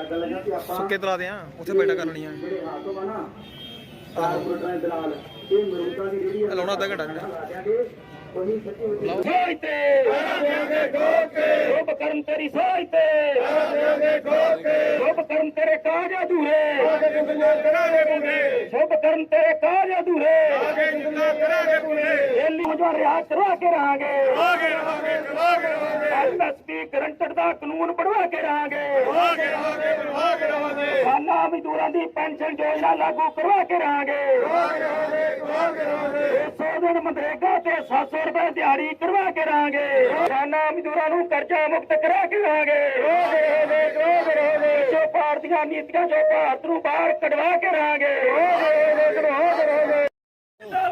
ਸੁੱਕੇ ਤਲਾ ਦੇ ਆ ਉੱਥੇ ਬੈਠਾ ਕਰਨੀਆਂ ਜਿਹੜੇ ਹਾਥੋਂ ਆ ਲਾਉਣਾ ਅੱਧਾ ਘੰਟਾ ਸੋਈ ਤੇ ਸ਼ੁਭ ਕਰਮ ਤੇਰੀ ਸੋਈ ਤੇ ਸ਼ੁਭ ਕਰਮ ਤੇਰੇ ਕਾਜ ਅਧੂਰੇ। ਸ਼ੁਭ ਕਰਮ ਤੇਰੇ ਕਾਜ ਅਧੂਰੇ। ਦਿੱਲੀ ਮੁਝਾ ਰਿਆ ਕਰਵਾ ਕੇ ਰਹਾਂਗੇ। ਐਮਐਸਪੀ ਗਰੰਟਡ ਦਾ ਕਾਨੂੰਨ ਬਣਵਾ ਕੇ ਰਹਾਂਗੇ। ਖਾਨਾ ਮਜ਼ਦੂਰਾਂ ਦੀ ਪੈਨਸ਼ਨ ਯੋਜਨਾ ਲਾਗੂ ਕਰਵਾ ਕੇ ਰਹਾਂਗੇ। 100 ਦਿਨ ਮਨਰੇਗਾ ਤੇ 700 ਰੁਪਏ ਦਿਹਾੜੀ ਕਰਵਾ ਕੇ ਰਹਾਂਗੇ। ਖਾਨਾ ਮਜ਼ਦੂਰਾਂ ਨੂੰ ਕਰਜ਼ਾ ਮੁਕਤ ਕਰਾ ਕੇ ਰਹਾਂਗੇ। ਜੋ ਭਾਰਤੀਆਂ ਨੀਤੀਆਂ ਜੋ ਭਾਰਤ ਨੂੰ ਬਾਹਰ ਕਢਵਾ ਕੇ ਰਹਾਂਗੇ।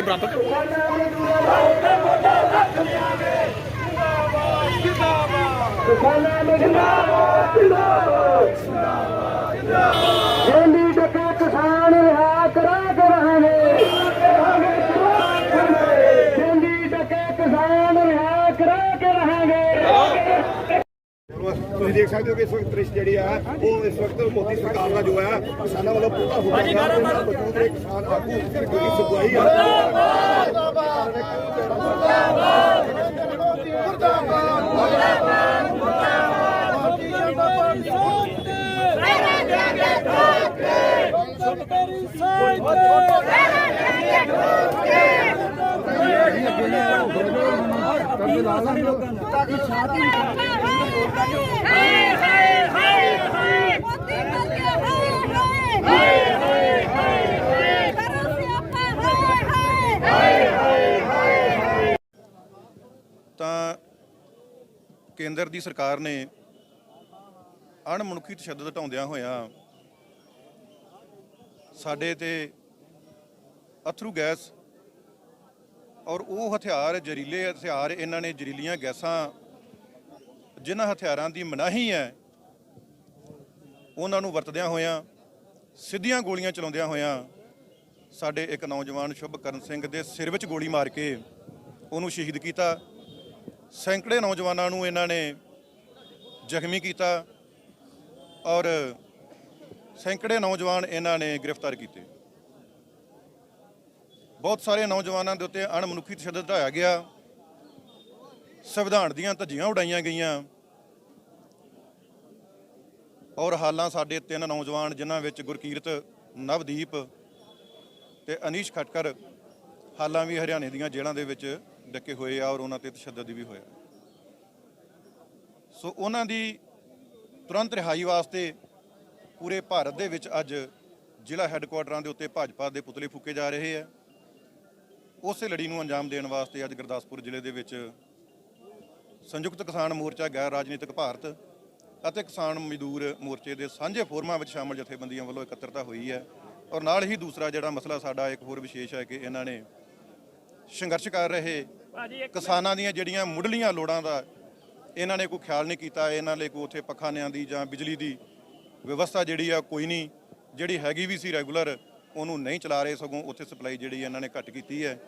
ਬਰਾਬਰ। ਦਿੱਲੀ ਡਕੇ ਕਿਸਾਨ ਰਿਹਾ ਕਰਾ ਕੇ ਰਹਾਂਗੇ। ਦਿੱਲੀ ਡਕੇ ਕਿਸਾਨ ਰਿਹਾ ਕਰਾ ਕੇ ਰਹਾਂਗੇ। ਤੁਸੀਂ ਦੇਖ ਸਕਦੇ ਹੋ ਕਿ ਇਸ ਵਕਤ ਦ੍ਰਿਸ਼ ਜਿਹੜੀ ਆ ਉਹ ਇਸ ਵਕਤ ਮੋਦੀ ਸਰਕਾਰ ਦਾ ਜੋ ਹੈ ਕਿਸਾਨਾਂ ਵੱਲੋਂ ਪੂਰਾ ਹੋ ਰਿਹਾ ਹੈ ਮੌਜੂਦ ਨੇ ਕਿਸਾਨ ਆਗੂ ਜਿਹੜੀ ਸੁਗਵਾਈ ਆ ਹਾਏ ਹਾਏ ਹਾਏ ਹਾਏ ਮੋਦੀ ਮਰ ਗਿਆ ਹਾਏ ਹਾਏ ਹਾਏ ਹਾਏ ਹਾਏ ਕਰੋ ਸਿਆਪਾ ਹਾਏ ਹਾਏ ਤਾਂ ਕੇਂਦਰ ਦੀ ਸਰਕਾਰ ਨੇ ਅਣਮਨੁੱਖੀ ਤਸ਼ੱਦਦ ਹਟਾਉਂਦਿਆਂ ਹੋਇਆਂ ਸਾਡੇ ਤੇ ਅਥਰੂ ਗੈਸ ਔਰ ਉਹ ਹਥਿਆਰ ਜ਼ਹਿਰੀਲੇ ਹਥਿਆਰ, ਇਹਨਾਂ ਨੇ ਜ਼ਹਿਰੀਲੀਆਂ ਗੈਸਾਂ, ਜਿਨ੍ਹਾਂ ਹਥਿਆਰਾਂ ਦੀ ਮਨਾਹੀ ਹੈ, ਉਹਨਾਂ ਨੂੰ ਵਰਤਦਿਆਂ ਹੋਇਆਂ, ਸਿੱਧੀਆਂ ਗੋਲੀਆਂ ਚਲਾਉਂਦਿਆਂ ਹੋਇਆਂ, ਸਾਡੇ ਇੱਕ ਨੌਜਵਾਨ ਸ਼ੁਭਕਰਨ ਸਿੰਘ ਦੇ ਸਿਰ ਵਿੱਚ ਗੋਲੀ ਮਾਰ ਕੇ ਉਹਨੂੰ ਸ਼ਹੀਦ ਕੀਤਾ। ਸੈਂਕੜੇ ਨੌਜਵਾਨਾਂ ਨੂੰ ਇਹਨਾਂ ਨੇ ਜ਼ਖਮੀ ਕੀਤਾ ਔਰ ਸੈਂਕੜੇ ਨੌਜਵਾਨ ਇਹਨਾਂ ਨੇ ਗ੍ਰਿਫਤਾਰ ਕੀਤੇ। ਬਹੁਤ ਸਾਰੇ ਨੌਜਵਾਨਾਂ ਦੇ ਉੱਤੇ ਅਣਮਨੁੱਖੀ ਤਸ਼ੱਦਦ ਢਾਇਆ ਗਿਆ। ਸੰਵਿਧਾਨ ਦੀਆਂ ਧੱਜੀਆਂ ਉਡਾਈਆਂ ਗਈਆਂ। ਔਰ ਹਾਲਾਂ ਸਾਡੇ ਤਿੰਨ ਨੌਜਵਾਨ, ਜਿਨ੍ਹਾਂ ਵਿੱਚ ਗੁਰਕੀਰਤ, ਨਵਦੀਪ ਤੇ ਅਨੀਸ਼ ਖਟਕਰ, ਹਾਲਾਂ ਵੀ ਹਰਿਆਣੇ ਦੀਆਂ ਜੇਲ੍ਹਾਂ ਦੇ ਵਿੱਚ ਡੱਕੇ ਹੋਏ ਆ ਔਰ ਉਹਨਾਂ ਤੇ ਤਸ਼ੱਦਦ ਵੀ ਹੋਇਆ। ਸੋ ਉਹਨਾਂ ਦੀ ਤੁਰੰਤ ਰਿਹਾਈ ਵਾਸਤੇ ਪੂਰੇ ਭਾਰਤ ਦੇ ਵਿੱਚ ਅੱਜ ਜ਼ਿਲ੍ਹਾ ਹੈੱਡਕੁਆਟਰਾਂ ਦੇ ਉੱਤੇ ਭਾਜਪਾ ਦੇ ਪੁਤਲੇ ਫੂਕੇ ਜਾ ਰਹੇ ਆ। ਉਸੇ ਲੜੀ ਨੂੰ ਅੰਜਾਮ ਦੇਣ ਵਾਸਤੇ ਅੱਜ ਗੁਰਦਾਸਪੁਰ ਜ਼ਿਲ੍ਹੇ ਦੇ ਵਿੱਚ ਸੰਯੁਕਤ ਕਿਸਾਨ ਮੋਰਚਾ ਗੈਰ ਰਾਜਨੀਤਿਕ ਭਾਰਤ ਅਤੇ ਕਿਸਾਨ ਮਜ਼ਦੂਰ ਮੋਰਚੇ ਦੇ ਸਾਂਝੇ ਫੋਰਮਾਂ ਵਿੱਚ ਸ਼ਾਮਲ ਜਥੇਬੰਦੀਆਂ ਵੱਲੋਂ ਇਕੱਤਰਤਾ ਹੋਈ ਹੈ ਔਰ ਨਾਲ ਹੀ ਦੂਸਰਾ ਜਿਹੜਾ ਮਸਲਾ ਸਾਡਾ ਇੱਕ ਹੋਰ ਵਿਸ਼ੇਸ਼ ਹੈ ਕਿ ਇਹਨਾਂ ਨੇ ਸੰਘਰਸ਼ ਕਰ ਰਹੇ ਕਿਸਾਨਾਂ ਦੀਆਂ ਜਿਹੜੀਆਂ ਮੁੱਢਲੀਆਂ ਲੋੜਾਂ ਦਾ ਇਹਨਾਂ ਨੇ ਕੋਈ ਖਿਆਲ ਨਹੀਂ ਕੀਤਾ ਇਹਨਾਂ ਲਈ ਕੋਈ ਉੱਥੇ ਪੱਖਾਨਿਆਂ ਦੀ ਜਾਂ ਬਿਜਲੀ ਦੀ ਵਿਵਸਥਾ ਜਿਹੜੀ ਆ ਕੋਈ ਨਹੀਂ ਜਿਹੜੀ ਹੈਗੀ ਵੀ ਸੀ ਰੈਗੂਲਰ ਉਹਨੂੰ ਨਹੀਂ ਚਲਾ ਰਹੇ ਸਗੋਂ ਉੱਥੇ ਸਪਲਾਈ ਜਿਹੜੀ ਇਹਨਾਂ ਨੇ ਘੱਟ ਕੀਤੀ ਹੈ।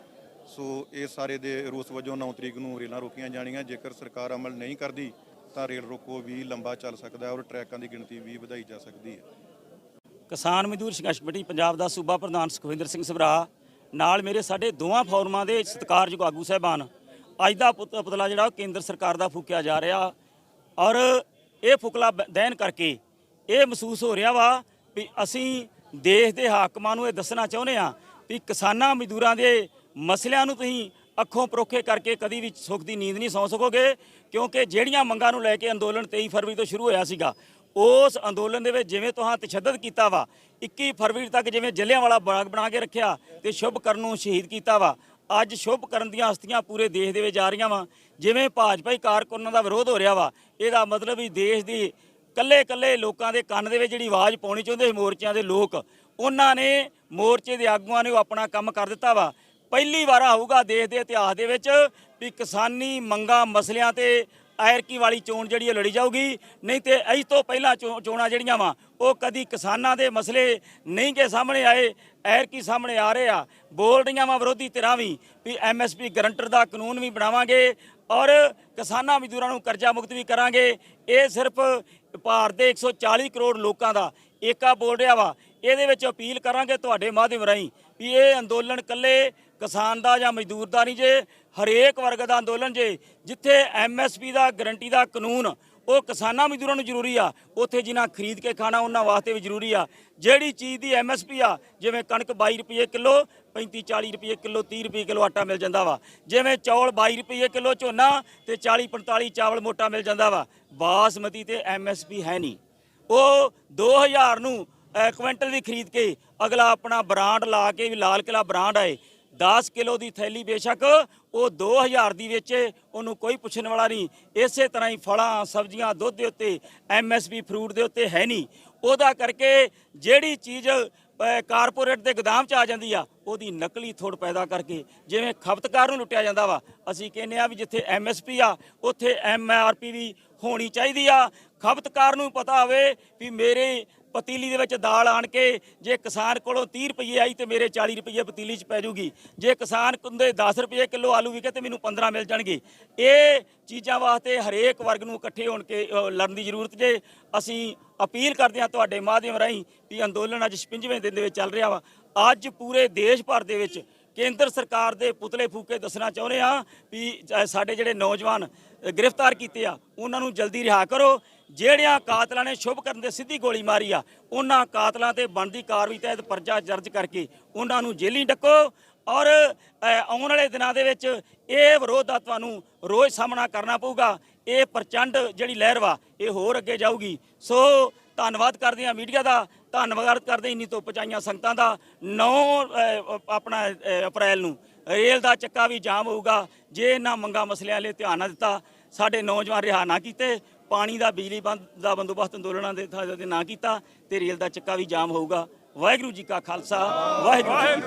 ਸੋ ਇਹ ਸਾਰੇ ਦੇ ਰੋਸ ਵਜੋਂ 9 ਤਰੀਕ ਨੂੰ ਰੇਲਾਂ ਰੋਕੀਆਂ ਜਾਣੀਆਂ। ਜੇਕਰ ਸਰਕਾਰ ਅਮਲ ਨਹੀਂ ਕਰਦੀ, ਤਾਂ ਰੇਲ ਰੋਕੋ ਵੀ ਲੰਬਾ ਚੱਲ ਸਕਦਾ ਔਰ ਟਰੈਕਾਂ ਦੀ ਗਿਣਤੀ ਵੀ ਵਧਾਈ ਜਾ ਸਕਦੀ ਹੈ। ਕਿਸਾਨ ਮਜ਼ਦੂਰ ਸੰਘਰਸ਼ ਕਮੇਟੀ ਪੰਜਾਬ ਦਾ ਸੂਬਾ ਪ੍ਰਧਾਨ ਸੁਖਵਿੰਦਰ ਸਿੰਘ ਸਭਰਾ, ਨਾਲ ਮੇਰੇ ਸਾਡੇ ਦੋਵਾਂ ਫੋਰਮਾਂ ਦੇ ਸਤਿਕਾਰਯੋਗ ਆਗੂ ਸਾਹਿਬਾਨ, ਅੱਜ ਦਾ ਪੁਤ- ਪੁਤਲਾ ਜਿਹੜਾ ਉਹ ਕੇਂਦਰ ਸਰਕਾਰ ਦਾ ਫੂਕਿਆ ਜਾ ਰਿਹਾ ਔਰ ਇਹ ਫੁਕਲਾ ਬ- ਦਹਿਨ ਕਰਕੇ ਇਹ ਮਹਿਸੂਸ ਹੋ ਰਿਹਾ ਵਾ ਵੀ ਅਸੀਂ ਦੇਸ਼ ਦੇ ਹਾਕਮਾਂ ਨੂੰ ਇਹ ਦੱਸਣਾ ਚਾਹੁੰਦੇ ਆ ਵੀ ਕਿਸਾਨਾਂ ਮਜ਼ਦੂਰਾਂ ਦੇ ਮਸਲਿਆਂ ਨੂੰ ਤੁਸੀਂ ਅੱਖੋਂ ਪਰੋਖੇ ਕਰਕੇ ਕਦੀ ਵੀ ਸੁੱਖ ਦੀ ਨੀਂਦ ਨਹੀਂ ਸੌਂ ਸਕੋਗੇ, ਕਿਉਂਕਿ ਜਿਹੜੀਆਂ ਮੰਗਾਂ ਨੂੰ ਲੈ ਕੇ ਅੰਦੋਲਨ 23 ਫਰਵਰੀ ਤੋਂ ਸ਼ੁਰੂ ਹੋਇਆ ਸੀਗਾ, ਉਸ ਅੰਦੋਲਨ ਦੇ ਵਿੱਚ ਜਿਵੇਂ ਤੁਹਾਂ ਤਸ਼ੱਦਦ ਕੀਤਾ ਵਾ 21 ਫਰਵਰੀ ਤੱਕ ਜਿਵੇਂ ਜਲਿਆਂਵਾਲਾ ਬਾਗ ਬਣਾ ਕੇ ਰੱਖਿਆ ਤੇ ਸ਼ੁਭ ਕਰਨ ਨੂੰ ਸ਼ਹੀਦ ਕੀਤਾ ਵਾ, ਅੱਜ ਸ਼ੁਭ ਕਰਨ ਦੀਆਂ ਹਸਤੀਆਂ ਪੂਰੇ ਦੇਸ਼ ਦੇ ਵਿੱਚ ਜਾ ਰਹੀਆਂ ਵਾ, ਜਿਵੇਂ ਭਾਜਪਾਈ ਕਾਰਕੁਨਾਂ ਦਾ ਵਿਰੋਧ ਹੋ ਰਿਹਾ ਵਾ, ਇਹਦਾ ਮਤਲਬ ਵੀ ਦੇਸ਼ ਦੀ ਕੱਲੇ ਕੱਲੇ ਲੋਕਾਂ ਦੇ ਕੰਨ ਦੇ ਵਿੱਚ ਜਿਹੜੀ ਆਵਾਜ਼ ਪਾਉਣੀ ਚਾਹੁੰਦੇ ਸੀ ਮੋਰਚਿਆਂ ਦੇ ਲੋਕ, ਉਹਨਾਂ ਨੇ ਮੋਰਚੇ ਦੇ ਆਗੂਆਂ ਨੇ ਉਹ ਆਪਣਾ ਕੰਮ ਕਰ ਦਿੱਤਾ ਵਾ। ਪਹਿਲੀ ਵਾਰ ਆਊਗਾ ਦੇਸ਼ ਦੇ ਇਤਿਹਾਸ ਦੇ ਵਿੱਚ ਵੀ ਕਿਸਾਨੀ ਮੰਗਾਂ, ਮਸਲਿਆਂ ਤੇ ਐਰਕੀ ਵਾਲੀ ਚੋਣ ਜਿਹੜੀ ਇਹ ਲੜੀ ਜਾਊਗੀ। ਨਹੀਂ ਤੇ ਇਸ ਤੋਂ ਪਹਿਲਾਂ ਚੋ- ਚੋਣਾਂ ਜਿਹੜੀਆਂ ਵਾ, ਉਹ ਕਦੀ ਕਿਸਾਨਾਂ ਦੇ ਮਸਲੇ ਨਹੀਂ ਕੇ ਸਾਹਮਣੇ ਆਏ ਐਰਕੀ ਸਾਹਮਣੇ ਆ ਰਹੇ ਆ। ਬੋਲ ਰਹੀਆਂ ਵਾ ਵਿਰੋਧੀ ਧਿਰਾਂ ਵੀ ਵੀ ਐਮਐਸਪੀ ਗਰੰਟਰ ਦਾ ਕਾਨੂੰਨ ਵੀ ਬਣਾਵਾਂਗੇ ਔਰ ਕਿਸਾਨਾਂ ਮਜ਼ਦੂਰਾਂ ਨੂੰ ਕਰਜ਼ਾ ਮੁਕਤ ਵੀ ਕਰਾਂਗੇ। ਇਹ ਸਿਰਫ ਭਾਰਤ ਦੇ 140 ਕਰੋੜ ਲੋਕਾਂ ਦਾ ਏਕਾ ਬੋਲ ਰਿਹਾ ਵਾ। ਇਹਦੇ ਵਿੱਚ ਅਪੀਲ ਕਰਾਂਗੇ ਤੁਹਾਡੇ ਮਾਧਿਅਮ ਰਾਹੀਂ ਵੀ ਇਹ ਅੰਦੋਲਨ ਕੱਲੇ ਕਿਸਾਨ ਦਾ ਜਾਂ ਮਜ਼ਦੂਰ ਦਾ ਨਹੀਂ ਜੇ, ਹਰੇਕ ਵਰਗ ਦਾ ਅੰਦੋਲਨ ਜੇ, ਜਿੱਥੇ ਐਮਐਸਪੀ ਦਾ ਗਰੰਟੀ ਦਾ ਕਾਨੂੰਨ ਉਹ ਕਿਸਾਨਾਂ ਮਜ਼ਦੂਰਾਂ ਨੂੰ ਜ਼ਰੂਰੀ ਆ। ਉੱਥੇ ਜਿਨ੍ਹਾਂ ਖਰੀਦ ਕੇ ਖਾਣਾ ਉਹਨਾਂ ਵਾਸਤੇ ਵੀ ਜ਼ਰੂਰੀ ਆ। ਜਿਹੜੀ ਚੀਜ਼ ਦੀ ਐਮਐਸਪੀ ਆ, ਜਿਵੇਂ ਕਣਕ 22 ਰੁਪਏ ਕਿਲੋ 35 40 ਰੁਪਏ ਕਿਲੋ 30 ਰੁਪਏ ਕਿਲੋ ਆਟਾ ਮਿਲ ਜਾਂਦਾ ਵਾ। ਜਿਵੇਂ ਚੌਲ 22 ਰੁਪਏ ਕਿਲੋ ਝੋਨਾ ਤੇ 40 45 ਚਾਵਲ ਮੋਟਾ ਮਿਲ ਜਾਂਦਾ ਵਾ। ਬਾਸਮਤੀ ਤੇ ਐਮਐਸਪੀ ਹੈ ਨਹੀਂ। ਉਹ 2000 ਨੂੰ ਕੁਇੰਟਲ ਵੀ ਖਰੀਦ ਕੇ ਅਗਲਾ ਆਪਣਾ ਬ੍ਰਾਂਡ ਲਾ ਕੇ ਵੀ ਲਾਲ ਕਿਲਾ ਬ੍ਰਾਂਡ ਆਏ। 10 ਕਿਲੋ ਦੀ ਥੈਲੀ ਬੇਸ਼ੱਕ ਉਹ 2000 ਦੀ ਵੇਚੇ ਉਹਨੂੰ ਕੋਈ ਪੁੱਛਣ ਵਾਲਾ ਨਹੀਂ। ਇਸੇ ਤਰ੍ਹਾਂ ਹੀ ਫਲਾਂ, ਸਬਜ਼ੀਆਂ, ਦੁੱਧ ਦੇ ਉੱਤੇ ਐਮਐਸਪੀ ਫਰੂਟ ਦੇ ਉੱਤੇ ਹੈ ਨਹੀਂ। ਉਹਦਾ ਕਰਕੇ ਜਿਹੜੀ ਚੀਜ਼ ਕਾਰਪੋਰੇਟ ਦੇ ਗੋਦਾਮ 'ਚ ਆ ਜਾਂਦੀ ਆ, ਉਹਦੀ ਨਕਲੀ ਥੋੜ ਪੈਦਾ ਕਰਕੇ ਜਿਵੇਂ ਖਪਤਕਾਰ ਨੂੰ ਲੁੱਟਿਆ ਜਾਂਦਾ ਵਾ, ਅਸੀਂ ਕਹਿੰਦੇ ਆ ਵੀ ਜਿੱਥੇ ਐਮਐਸਪੀ ਆ, ਉੱਥੇ ਐਮਆਰਪੀ ਵੀ ਹੋਣੀ ਚਾਹੀਦੀ ਆ। ਖਪਤਕਾਰ ਨੂੰ ਪਤਾ ਹੋਵੇ ਵੀ ਮੇਰੇ ਪਤੀਲੀ ਦੇ ਵਿੱਚ ਦਾਲ ਆਣ ਕੇ ਜੇ ਕਿਸਾਨ ਕੋਲੋਂ 30 ਰੁਪਏ ਆਈ ਤੇ ਮੇਰੇ 40 ਰੁਪਏ ਪਤੀਲੀ 'ਚ ਪੈ ਜੂਗੀ। ਜੇ ਕਿਸਾਨ ਕੁੰਦੇ 10 ਰੁਪਏ ਕਿਲੋ ਆਲੂ ਵਿਕੇ ਤੇ ਮੈਨੂੰ 15 ਮਿਲ ਜਾਣਗੇ। ਇਹ ਚੀਜ਼ਾਂ ਵਾਸਤੇ ਹਰੇਕ ਵਰਗ ਨੂੰ ਇਕੱਠੇ ਹੋਣ ਕੇ ਲੜਨ ਦੀ ਜ਼ਰੂਰਤ ਜੇ ਅਸੀਂ ਅਪੀਲ ਕਰਦੇ ਹਾਂ ਤੁਹਾਡੇ ਮਾਧਿਅਮ ਰਾਹੀਂ ਵੀ ਅੰਦੋਲਨ ਅੱਜ 56ਵੇਂ ਦਿਨ ਦੇ ਵਿੱਚ ਚੱਲ ਰਿਹਾ ਵਾ। ਅੱਜ ਪੂਰੇ ਦੇਸ਼ ਭਰ ਦੇ ਵਿੱਚ ਕੇਂਦਰ ਸਰਕਾਰ ਦੇ ਪੁਤਲੇ ਫੂਕੇ ਦੱਸਣਾ ਚਾਹੁੰਦੇ ਆ ਵੀ ਸਾਡੇ ਜਿਹੜੇ ਨੌਜਵਾਨ ਗ੍ਰਿਫਤਾਰ ਕੀਤੇ ਆ, ਉਹਨਾਂ ਨੂੰ ਜਲਦੀ ਰਿਹਾ ਕਰੋ। ਜਿਹੜਿਆਂ ਕਾਤਲਾਂ ਨੇ ਸ਼ੁਭ ਕਰਨ ਦੇ ਸਿੱਧੀ ਗੋਲੀ ਮਾਰੀ ਆ, ਉਹਨਾਂ ਕਾਤਲਾਂ ਤੇ ਬਣਦੀ ਕਾਰਵਾਈ ਤਹਿਤ ਪਰਚਾ ਦਰਜ ਕਰਕੇ ਉਹਨਾਂ ਨੂੰ ਜੇਲੀ ਡੱਕੋ ਔਰ ਆਉਣ ਵਾਲੇ ਦਿਨਾਂ ਦੇ ਵਿੱਚ ਇਹ ਵਿਰੋਧ ਦਾ ਤੁਹਾਨੂੰ ਰੋਜ਼ ਸਾਹਮਣਾ ਕਰਨਾ ਪਊਗਾ। ਇਹ ਪ੍ਰਚੰਡ ਜਿਹੜੀ ਲਹਿਰ ਵਾ, ਇਹ ਹੋਰ ਅੱਗੇ ਜਾਊਗੀ। ਸੋ ਧੰਨਵਾਦ ਕਰਦੇ ਹਾਂ ਮੀਡੀਆ ਦਾ, ਧੰਨਵਾਦ ਕਰਦੇ ਇੰਨੀ ਤੋਂ ਪਹੁੰਚਾਈਆਂ ਸੰਗਤਾਂ ਦਾ। 9 ਆਪਣਾ ਅਪ੍ਰੈਲ ਨੂੰ ਰੇਲ ਦਾ ਚੱਕਾ ਵੀ ਜਾਮ ਹੋਊਗਾ। ਜੇ ਇਹਨਾਂ ਮੰਗਾ ਮਸਲਿਆਂ ਲਈ ਧਿਆਨ ਨਾ ਦਿੱਤਾ, ਸਾਡੇ ਨੌਜਵਾਨ ਰਿਹਾ ਨਾ ਕੀਤੇ। ਪਾਣੀ ਦਾ ਬਿਜਲੀ ਬੰਦ ਦਾ ਬੰਦੋਬਸਤ ਅੰਦੋਲਨਾਂ ਦੇ ਥਾਂ ਤੇ ਨਾ ਕੀਤਾ ਤੇ ਰੇਲ ਦਾ ਚੱਕਾ ਵੀ ਜਾਮ ਹੋਊਗਾ। ਵਾਹਿਗੁਰੂ ਜੀ ਕਾ ਖਾਲਸਾ, ਵਾਹਿਗੁਰੂ ਜੀ